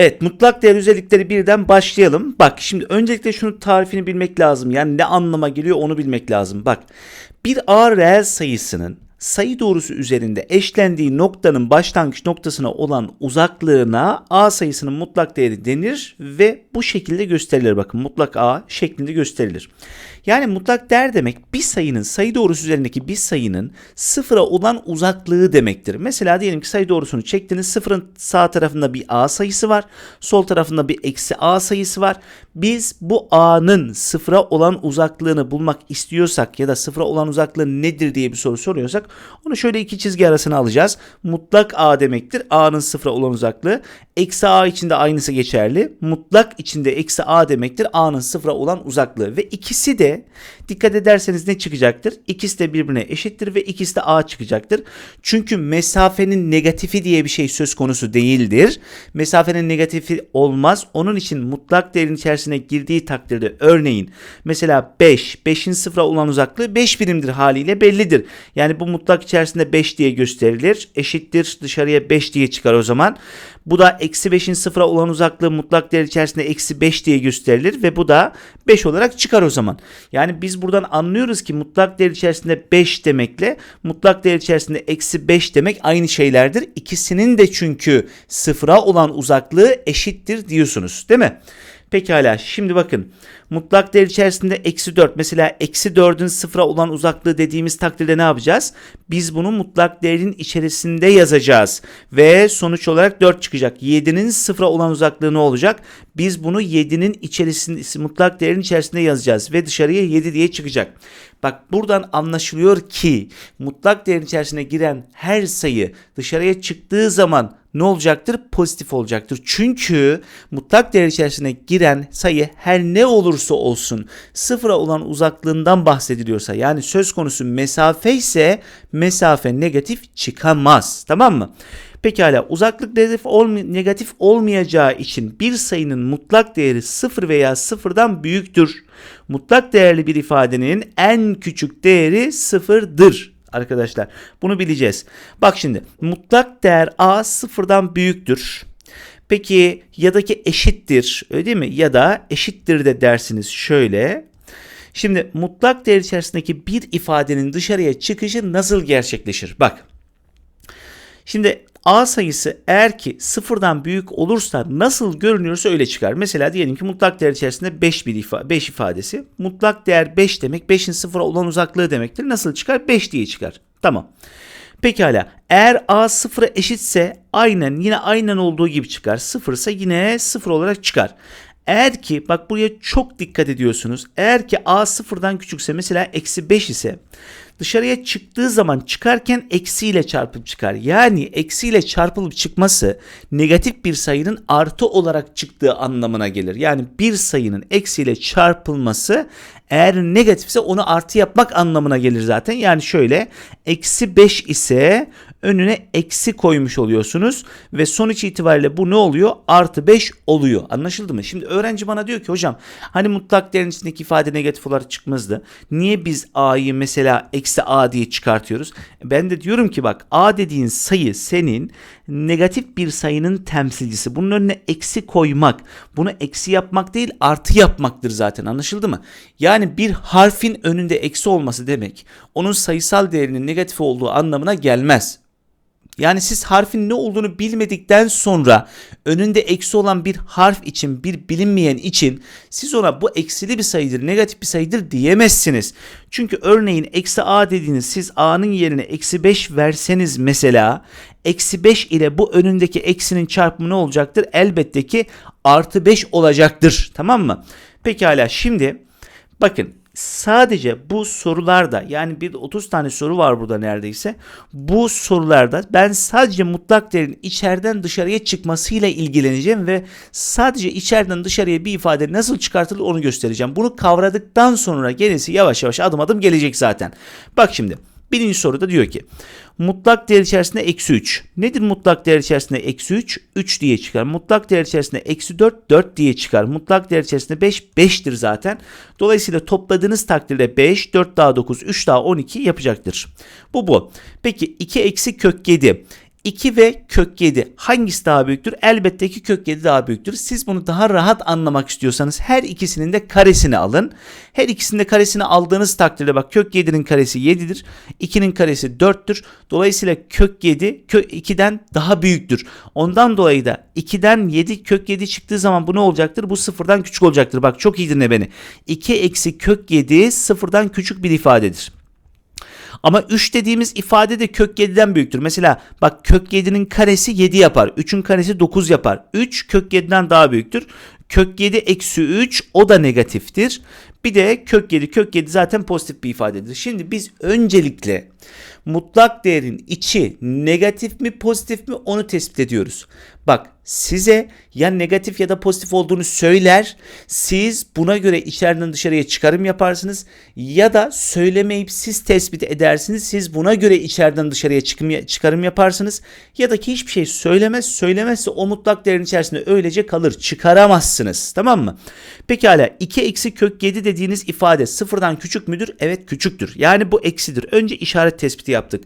Evet mutlak değer özellikleri birden başlayalım. Bak şimdi öncelikle şunu tarifini bilmek lazım. Yani ne anlama geliyor onu bilmek lazım. Bak bir A reel sayısının sayı doğrusu üzerinde eşlendiği noktanın başlangıç noktasına olan uzaklığına A sayısının mutlak değeri denir ve bu şekilde gösterilir. Bakın mutlak A şeklinde gösterilir. Yani mutlak değer demek bir sayının sayı doğrusu üzerindeki bir sayının sıfıra olan uzaklığı demektir. Mesela diyelim ki sayı doğrusunu çektiniz sıfırın sağ tarafında bir A sayısı var. Sol tarafında bir eksi A sayısı var. Biz bu A'nın sıfıra olan uzaklığını bulmak istiyorsak ya da sıfıra olan uzaklığı nedir diye bir soru soruyorsak onu şöyle iki çizgi arasına alacağız. Mutlak A demektir. A'nın sıfıra olan uzaklığı. Eksi A içinde aynısı geçerli. Mutlak içinde eksi A demektir. A'nın sıfıra olan uzaklığı. Ve ikisi de dikkat ederseniz ne çıkacaktır? İkisi de birbirine eşittir ve ikisi de A çıkacaktır. Çünkü mesafenin negatifi diye bir şey söz konusu değildir. Mesafenin negatifi olmaz. Onun için mutlak değerin içerisine girdiği takdirde örneğin mesela 5, 5'in sıfıra olan uzaklığı 5 birimdir haliyle bellidir. Yani bu mutlak içerisinde 5 diye gösterilir. Eşittir dışarıya 5 diye çıkar o zaman. Bu da eksi 5'in sıfıra olan uzaklığı mutlak değer içerisinde eksi 5 diye gösterilir ve bu da 5 olarak çıkar o zaman. Yani biz buradan anlıyoruz ki mutlak değer içerisinde 5 demekle mutlak değer içerisinde eksi 5 demek aynı şeylerdir. İkisinin de çünkü sıfıra olan uzaklığı eşittir diyorsunuz değil mi? Pekala şimdi bakın mutlak değer içerisinde eksi 4 mesela eksi 4'ün sıfıra olan uzaklığı dediğimiz takdirde ne yapacağız? Biz bunu mutlak değerin içerisinde yazacağız ve sonuç olarak 4 çıkacak. 7'nin sıfıra olan uzaklığı ne olacak? Biz bunu 7'nin içerisinde mutlak değerin içerisinde yazacağız ve dışarıya 7 diye çıkacak. Bak buradan anlaşılıyor ki mutlak değerin içerisine giren her sayı dışarıya çıktığı zaman ne olacaktır? Pozitif olacaktır. Çünkü mutlak değer içerisine giren sayı her ne olursa olsun sıfıra olan uzaklığından bahsediliyorsa yani söz konusu mesafe ise mesafe negatif çıkamaz. Tamam mı? Pekala uzaklık negatif, olm- negatif olmayacağı için bir sayının mutlak değeri sıfır veya sıfırdan büyüktür. Mutlak değerli bir ifadenin en küçük değeri sıfırdır arkadaşlar. Bunu bileceğiz. Bak şimdi mutlak değer a sıfırdan büyüktür. Peki ya da ki eşittir öyle değil mi? Ya da eşittir de dersiniz şöyle. Şimdi mutlak değer içerisindeki bir ifadenin dışarıya çıkışı nasıl gerçekleşir? Bak. Şimdi A sayısı eğer ki sıfırdan büyük olursa nasıl görünüyorsa öyle çıkar. Mesela diyelim ki mutlak değer içerisinde 5 bir ifa 5 ifadesi. Mutlak değer 5 demek 5'in sıfıra olan uzaklığı demektir. Nasıl çıkar? 5 diye çıkar. Tamam. Pekala eğer a sıfıra eşitse aynen yine aynen olduğu gibi çıkar. Sıfırsa yine sıfır olarak çıkar. Eğer ki bak buraya çok dikkat ediyorsunuz. Eğer ki a sıfırdan küçükse mesela eksi 5 ise dışarıya çıktığı zaman çıkarken eksiyle çarpıp çıkar. Yani eksiyle çarpılıp çıkması negatif bir sayının artı olarak çıktığı anlamına gelir. Yani bir sayının eksiyle çarpılması eğer negatifse onu artı yapmak anlamına gelir zaten. Yani şöyle eksi 5 ise önüne eksi koymuş oluyorsunuz ve sonuç itibariyle bu ne oluyor? Artı 5 oluyor. Anlaşıldı mı? Şimdi öğrenci bana diyor ki hocam hani mutlak değerin içindeki ifade negatif olarak çıkmazdı. Niye biz a'yı mesela eksi a diye çıkartıyoruz? Ben de diyorum ki bak a dediğin sayı senin negatif bir sayının temsilcisi. Bunun önüne eksi koymak, bunu eksi yapmak değil artı yapmaktır zaten anlaşıldı mı? Yani bir harfin önünde eksi olması demek onun sayısal değerinin negatif olduğu anlamına gelmez. Yani siz harfin ne olduğunu bilmedikten sonra önünde eksi olan bir harf için bir bilinmeyen için siz ona bu eksili bir sayıdır negatif bir sayıdır diyemezsiniz. Çünkü örneğin eksi a dediğiniz siz a'nın yerine eksi 5 verseniz mesela eksi 5 ile bu önündeki eksinin çarpımı ne olacaktır? Elbette ki artı 5 olacaktır tamam mı? Pekala şimdi bakın sadece bu sorularda yani bir 30 tane soru var burada neredeyse. Bu sorularda ben sadece mutlak değerin içeriden dışarıya çıkmasıyla ilgileneceğim ve sadece içeriden dışarıya bir ifade nasıl çıkartılır onu göstereceğim. Bunu kavradıktan sonra gerisi yavaş yavaş adım adım gelecek zaten. Bak şimdi birinci soruda diyor ki mutlak değer içerisinde eksi 3. Nedir mutlak değer içerisinde eksi 3? 3 diye çıkar. Mutlak değer içerisinde eksi 4, 4 diye çıkar. Mutlak değer içerisinde 5, 5'tir zaten. Dolayısıyla topladığınız takdirde 5, 4 daha 9, 3 daha 12 yapacaktır. Bu bu. Peki 2 eksi kök 7. 2 ve kök 7 hangisi daha büyüktür? Elbette ki kök 7 daha büyüktür. Siz bunu daha rahat anlamak istiyorsanız her ikisinin de karesini alın. Her ikisinin de karesini aldığınız takdirde bak kök 7'nin karesi 7'dir. 2'nin karesi 4'tür. Dolayısıyla kök 7 kök 2'den daha büyüktür. Ondan dolayı da 2'den 7 kök 7 çıktığı zaman bu ne olacaktır? Bu sıfırdan küçük olacaktır. Bak çok iyi dinle beni. 2 eksi kök 7 sıfırdan küçük bir ifadedir. Ama 3 dediğimiz ifade de kök 7'den büyüktür. Mesela bak kök 7'nin karesi 7 yapar. 3'ün karesi 9 yapar. 3 kök 7'den daha büyüktür. Kök 7 eksi 3 o da negatiftir. Bir de kök 7 kök 7 zaten pozitif bir ifadedir. Şimdi biz öncelikle mutlak değerin içi negatif mi pozitif mi onu tespit ediyoruz. Bak size ya negatif ya da pozitif olduğunu söyler. Siz buna göre içeriden dışarıya çıkarım yaparsınız. Ya da söylemeyip siz tespit edersiniz. Siz buna göre içeriden dışarıya çıkım, çıkarım yaparsınız. Ya da ki hiçbir şey söylemez. Söylemezse o mutlak değerin içerisinde öylece kalır. Çıkaramazsınız. Tamam mı? Pekala 2 eksi kök 7 dediğiniz ifade sıfırdan küçük müdür? Evet küçüktür. Yani bu eksidir. Önce işaret tespiti yaptık.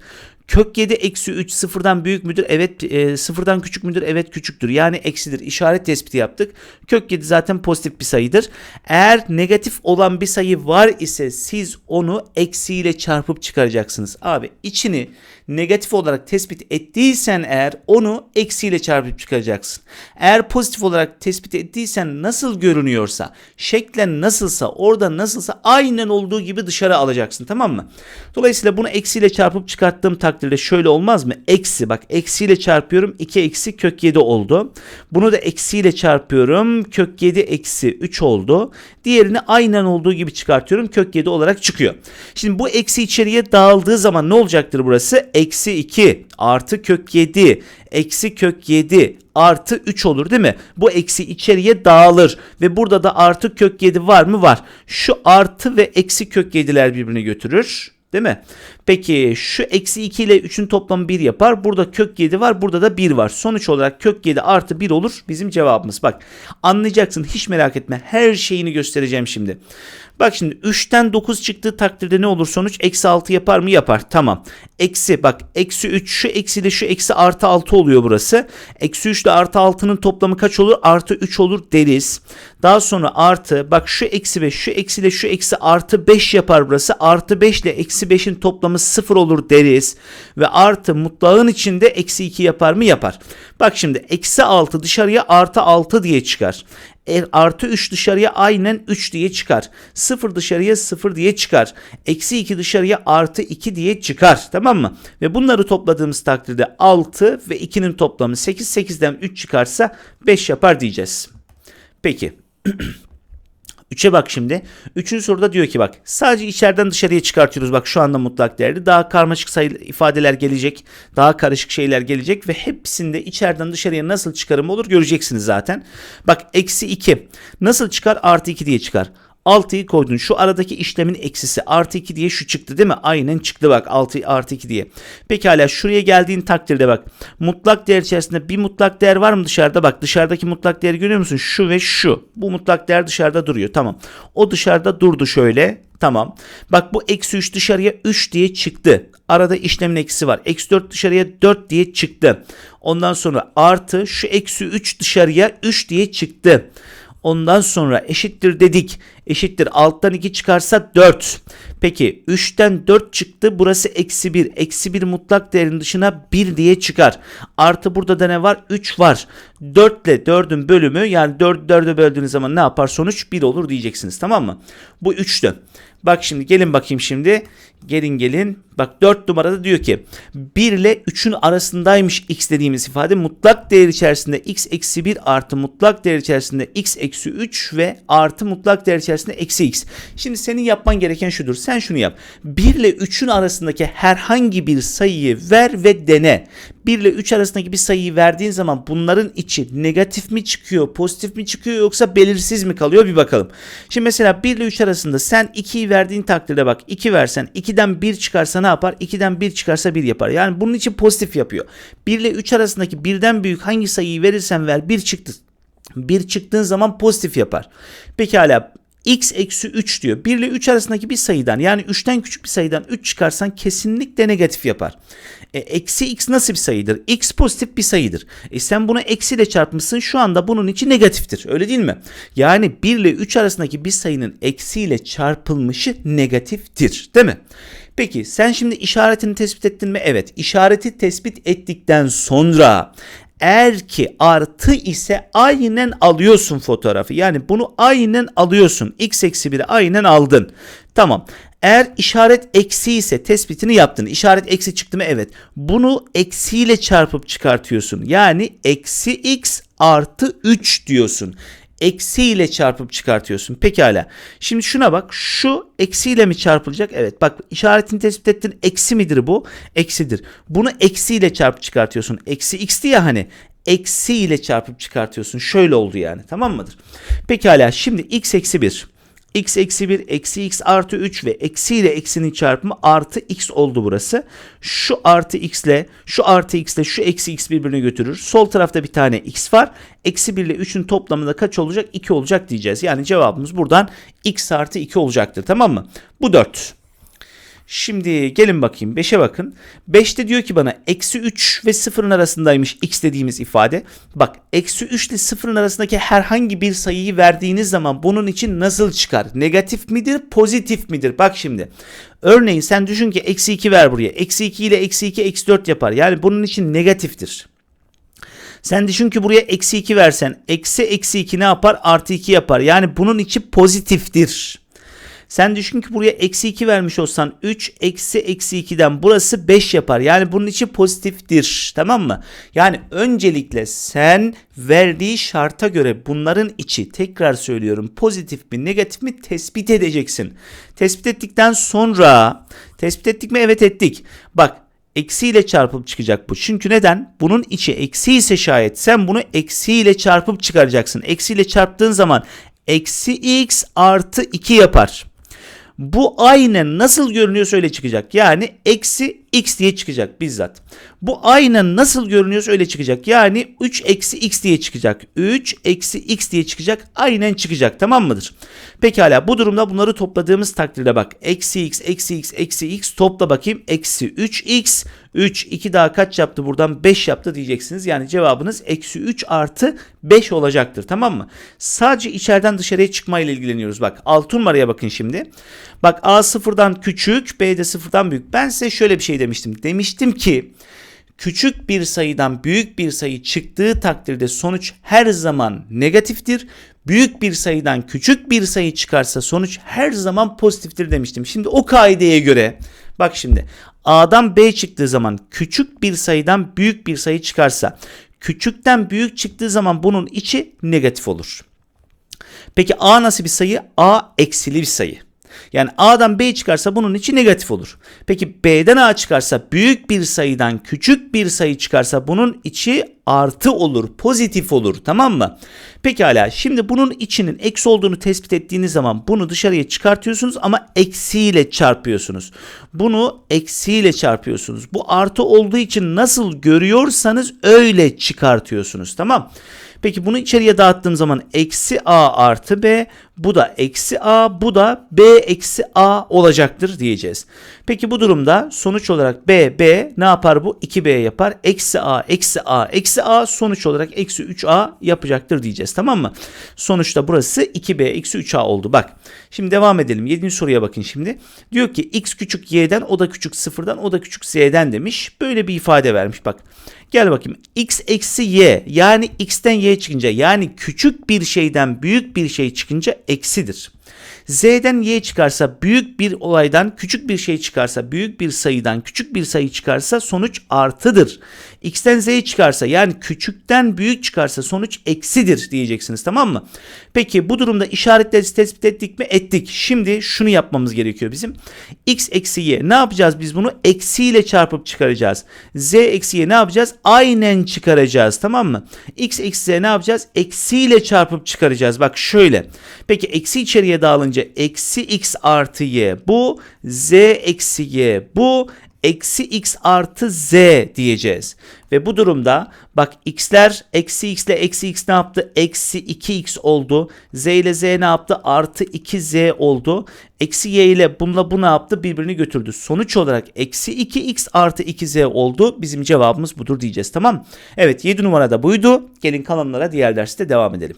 Kök 7 eksi 3 sıfırdan büyük müdür? Evet e, sıfırdan küçük müdür? Evet küçüktür. Yani eksidir. İşaret tespiti yaptık. Kök 7 zaten pozitif bir sayıdır. Eğer negatif olan bir sayı var ise siz onu eksiyle çarpıp çıkaracaksınız. Abi içini negatif olarak tespit ettiysen eğer onu eksiyle çarpıp çıkaracaksın. Eğer pozitif olarak tespit ettiysen nasıl görünüyorsa, şeklen nasılsa, orada nasılsa aynen olduğu gibi dışarı alacaksın tamam mı? Dolayısıyla bunu eksiyle çarpıp çıkarttığım takdirde şöyle olmaz mı? Eksi bak eksiyle çarpıyorum 2 eksi kök 7 oldu. Bunu da eksiyle çarpıyorum kök 7 eksi 3 oldu. Diğerini aynen olduğu gibi çıkartıyorum kök 7 olarak çıkıyor. Şimdi bu eksi içeriye dağıldığı zaman ne olacaktır burası? Eksi 2 artı kök 7 eksi kök 7 artı 3 olur değil mi? Bu eksi içeriye dağılır ve burada da artı kök 7 var mı? Var. Şu artı ve eksi kök 7'ler birbirini götürür. Değil mi? Peki şu eksi 2 ile 3'ün toplamı 1 yapar. Burada kök 7 var. Burada da 1 var. Sonuç olarak kök 7 artı 1 olur. Bizim cevabımız. Bak anlayacaksın. Hiç merak etme. Her şeyini göstereceğim şimdi. Bak şimdi 3'ten 9 çıktığı takdirde ne olur sonuç? Eksi 6 yapar mı? Yapar. Tamam. Eksi bak eksi 3 şu eksi ile şu eksi artı 6 oluyor burası. Eksi 3 ile artı 6'nın toplamı kaç olur? Artı 3 olur deriz. Daha sonra artı bak şu eksi 5 şu eksi ile şu eksi artı 5 yapar burası. Artı 5 ile eksi 5'in toplamı 0 olur deriz. Ve artı mutlağın içinde eksi 2 yapar mı? Yapar. Bak şimdi eksi 6 dışarıya artı 6 diye çıkar. E, artı 3 dışarıya aynen 3 diye çıkar. 0 dışarıya 0 diye çıkar. Eksi 2 dışarıya artı 2 diye çıkar. Tamam mı? Ve bunları topladığımız takdirde 6 ve 2'nin toplamı 8. 8'den 3 çıkarsa 5 yapar diyeceğiz. Peki. 3'e bak şimdi. Üçüncü soruda diyor ki bak sadece içeriden dışarıya çıkartıyoruz. Bak şu anda mutlak değerli. Daha karmaşık sayı ifadeler gelecek. Daha karışık şeyler gelecek ve hepsinde içeriden dışarıya nasıl çıkarım olur göreceksiniz zaten. Bak eksi 2 nasıl çıkar? Artı 2 diye çıkar. 6'yı koydun. Şu aradaki işlemin eksisi artı 2 diye şu çıktı değil mi? Aynen çıktı bak 6 artı 2 diye. Pekala şuraya geldiğin takdirde bak. Mutlak değer içerisinde bir mutlak değer var mı dışarıda? Bak dışarıdaki mutlak değeri görüyor musun? Şu ve şu. Bu mutlak değer dışarıda duruyor. Tamam. O dışarıda durdu şöyle. Tamam. Bak bu eksi 3 dışarıya 3 diye çıktı. Arada işlemin eksi var. Eksi 4 dışarıya 4 diye çıktı. Ondan sonra artı şu eksi 3 dışarıya 3 diye çıktı. Ondan sonra eşittir dedik. Eşittir alttan 2 çıkarsa 4. Peki 3'ten 4 çıktı. Burası eksi 1. Eksi 1 mutlak değerin dışına 1 diye çıkar. Artı burada da ne var? 3 var. 4 ile 4'ün bölümü yani 4 4'e böldüğünüz zaman ne yapar? Sonuç 1 olur diyeceksiniz. Tamam mı? Bu 3'tü. Bak şimdi gelin bakayım şimdi. Gelin gelin. Bak 4 numarada diyor ki 1 ile 3'ün arasındaymış x dediğimiz ifade mutlak değer içerisinde x eksi 1 artı mutlak değer içerisinde x eksi 3 ve artı mutlak değer içerisinde eksi x. Şimdi senin yapman gereken şudur. Sen şunu yap. 1 ile 3'ün arasındaki herhangi bir sayıyı ver ve dene. 1 ile 3 arasındaki bir sayıyı verdiğin zaman bunların içi negatif mi çıkıyor, pozitif mi çıkıyor yoksa belirsiz mi kalıyor bir bakalım. Şimdi mesela 1 ile 3 arasında sen 2'yi verdiğin takdirde bak 2 versen 2'den 1 çıkarsa ne yapar? 2'den 1 çıkarsa 1 yapar. Yani bunun için pozitif yapıyor. 1 ile 3 arasındaki birden büyük hangi sayıyı verirsen ver 1 çıktı. 1 çıktığın zaman pozitif yapar. Pekala x eksi 3 diyor. 1 ile 3 arasındaki bir sayıdan yani 3'ten küçük bir sayıdan 3 çıkarsan kesinlikle negatif yapar. E, eksi x nasıl bir sayıdır? x pozitif bir sayıdır. E sen bunu eksiyle çarpmışsın şu anda bunun için negatiftir. Öyle değil mi? Yani 1 ile 3 arasındaki bir sayının eksiyle çarpılmışı negatiftir. Değil mi? Peki sen şimdi işaretini tespit ettin mi? Evet. İşareti tespit ettikten sonra eğer ki artı ise aynen alıyorsun fotoğrafı. Yani bunu aynen alıyorsun. X eksi 1'i aynen aldın. Tamam. Eğer işaret eksi ise tespitini yaptın. İşaret eksi çıktı mı? Evet. Bunu eksiyle çarpıp çıkartıyorsun. Yani eksi x artı 3 diyorsun eksiyle çarpıp çıkartıyorsun. Pekala. Şimdi şuna bak. Şu eksiyle mi çarpılacak? Evet. Bak işaretini tespit ettin. Eksi midir bu? Eksidir. Bunu eksiyle çarpıp çıkartıyorsun. Eksi x'ti ya hani. Eksiyle çarpıp çıkartıyorsun. Şöyle oldu yani. Tamam mıdır? Pekala. Şimdi x eksi 1 x eksi 1 eksi x artı 3 ve eksi ile eksinin çarpımı artı x oldu burası. Şu artı x ile şu artı x ile şu eksi x birbirine götürür. Sol tarafta bir tane x var. Eksi 1 ile 3'ün toplamında kaç olacak? 2 olacak diyeceğiz. Yani cevabımız buradan x artı 2 olacaktır tamam mı? Bu 4. Şimdi gelin bakayım 5'e bakın. 5'te diyor ki bana eksi 3 ve 0'ın arasındaymış x dediğimiz ifade. Bak eksi 3 ile 0'ın arasındaki herhangi bir sayıyı verdiğiniz zaman bunun için nasıl çıkar? Negatif midir pozitif midir? Bak şimdi. Örneğin sen düşün ki eksi 2 ver buraya. Eksi 2 ile eksi 2 eksi 4 yapar. Yani bunun için negatiftir. Sen düşün ki buraya eksi 2 versen eksi eksi 2 ne yapar? Artı 2 yapar. Yani bunun içi pozitiftir. Sen düşün ki buraya eksi 2 vermiş olsan 3 eksi eksi 2'den burası 5 yapar. Yani bunun için pozitiftir. Tamam mı? Yani öncelikle sen verdiği şarta göre bunların içi tekrar söylüyorum pozitif mi negatif mi tespit edeceksin. Tespit ettikten sonra tespit ettik mi? Evet ettik. Bak eksiyle çarpıp çıkacak bu. Çünkü neden? Bunun içi eksi ise şayet sen bunu eksiyle çarpıp çıkaracaksın. Eksiyle çarptığın zaman eksi x artı 2 yapar. Bu aynen nasıl görünüyorsa öyle çıkacak. Yani eksi x diye çıkacak bizzat. Bu aynen nasıl görünüyorsa öyle çıkacak. Yani 3 eksi x diye çıkacak. 3 eksi x diye çıkacak. Aynen çıkacak tamam mıdır? Pekala bu durumda bunları topladığımız takdirde bak. Eksi x, eksi x, eksi x topla bakayım. Eksi 3x, 3, 2 daha kaç yaptı buradan? 5 yaptı diyeceksiniz. Yani cevabınız eksi 3 artı 5 olacaktır tamam mı? Sadece içeriden dışarıya çıkmayla ilgileniyoruz. Bak 6 numaraya bakın şimdi. Bak A sıfırdan küçük, B de sıfırdan büyük. Ben size şöyle bir şey demiştim. Demiştim ki küçük bir sayıdan büyük bir sayı çıktığı takdirde sonuç her zaman negatiftir. Büyük bir sayıdan küçük bir sayı çıkarsa sonuç her zaman pozitiftir demiştim. Şimdi o kaideye göre bak şimdi A'dan B çıktığı zaman küçük bir sayıdan büyük bir sayı çıkarsa küçükten büyük çıktığı zaman bunun içi negatif olur. Peki A nasıl bir sayı? A eksili bir sayı. Yani A'dan B çıkarsa bunun içi negatif olur. Peki B'den A çıkarsa büyük bir sayıdan küçük bir sayı çıkarsa bunun içi artı olur, pozitif olur tamam mı? Pekala şimdi bunun içinin eksi olduğunu tespit ettiğiniz zaman bunu dışarıya çıkartıyorsunuz ama eksiyle çarpıyorsunuz. Bunu eksiyle çarpıyorsunuz. Bu artı olduğu için nasıl görüyorsanız öyle çıkartıyorsunuz tamam Peki bunu içeriye dağıttığım zaman eksi a artı b bu da eksi a bu da b eksi a olacaktır diyeceğiz. Peki bu durumda sonuç olarak b b ne yapar bu? 2b yapar. Eksi a eksi a eksi a sonuç olarak eksi 3a yapacaktır diyeceğiz tamam mı? Sonuçta burası 2b eksi 3a oldu. Bak şimdi devam edelim. 7. soruya bakın şimdi. Diyor ki x küçük y'den o da küçük sıfırdan o da küçük z'den demiş. Böyle bir ifade vermiş bak. Gel bakayım. X eksi y yani x'ten y çıkınca yani küçük bir şeyden büyük bir şey çıkınca eksidir. Z'den Y çıkarsa büyük bir olaydan küçük bir şey çıkarsa büyük bir sayıdan küçük bir sayı çıkarsa sonuç artıdır. X'ten Z çıkarsa yani küçükten büyük çıkarsa sonuç eksidir diyeceksiniz tamam mı? Peki bu durumda işaretleri tespit ettik mi? Ettik. Şimdi şunu yapmamız gerekiyor bizim. X eksi Y ne yapacağız biz bunu? Eksiyle çarpıp çıkaracağız. Z eksi Y ne yapacağız? Aynen çıkaracağız tamam mı? X eksi Z ne yapacağız? Eksiyle çarpıp çıkaracağız. Bak şöyle. Peki eksi içeriye dağılınca eksi X artı Y bu. Z eksi Y bu eksi x artı z diyeceğiz. Ve bu durumda bak x'ler eksi x ile eksi x ne yaptı? Eksi 2x oldu. z ile z ne yaptı? Artı 2z oldu. Eksi y ile bununla bu ne yaptı? Birbirini götürdü. Sonuç olarak eksi 2x artı 2z oldu. Bizim cevabımız budur diyeceğiz tamam Evet 7 numarada buydu. Gelin kalanlara diğer derste devam edelim.